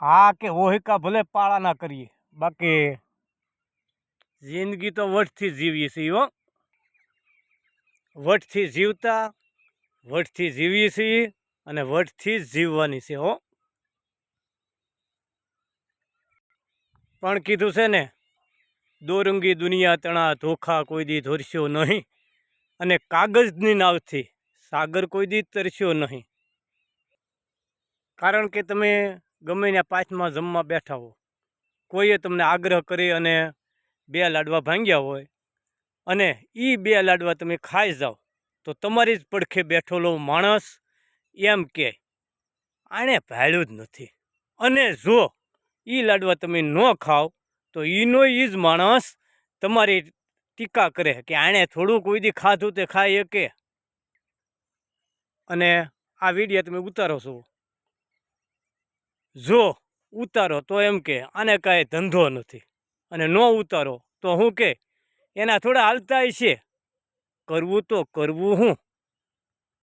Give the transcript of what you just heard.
હા કે ઓહિકા ભલે પાળા ના કરીએ. બાકી જિંદગી તો વટથી જીવીએ છીએ હો. વટથી જીવતા, વટથી જીવીએ છીએ અને વટથી જ જીવવાની છે હો. પણ કીધું છે ને, દોરંગી દુનિયા તણા ધોખા કોઈ દી ધોરશ્યો નહીં અને કાગજની નાવથી સાગર કોઈ દી તરસ્યો નહીં. કારણ કે તમે ગમે ત્યાં પાછમાં જમવા બેઠા હો કોઈએ તમને આગ્રહ કરી અને બે લાડવા ભાંગ્યા હોય અને એ બે લાડવા તમે ખાઈ જાઓ, તો તમારી જ પડખે બેઠેલો માણસ એમ કે આણે ભાળ્યું જ નથી. અને જો એ લાડવા તમે ન ખાઓ, તો એનો એ જ માણસ તમારી ટીકા કરે કે આણે થોડું કોઈ દી ખાધું તે ખાઈ કે અને આ વીડિયો તમે ઉતારો છો. જો ઉતારો તો એમ કે આને કાંઈ ધંધો નથી. અને ન ઉતારો તો હું કે એના થોડા હાલતાય છે. કરવું તો કરવું હું.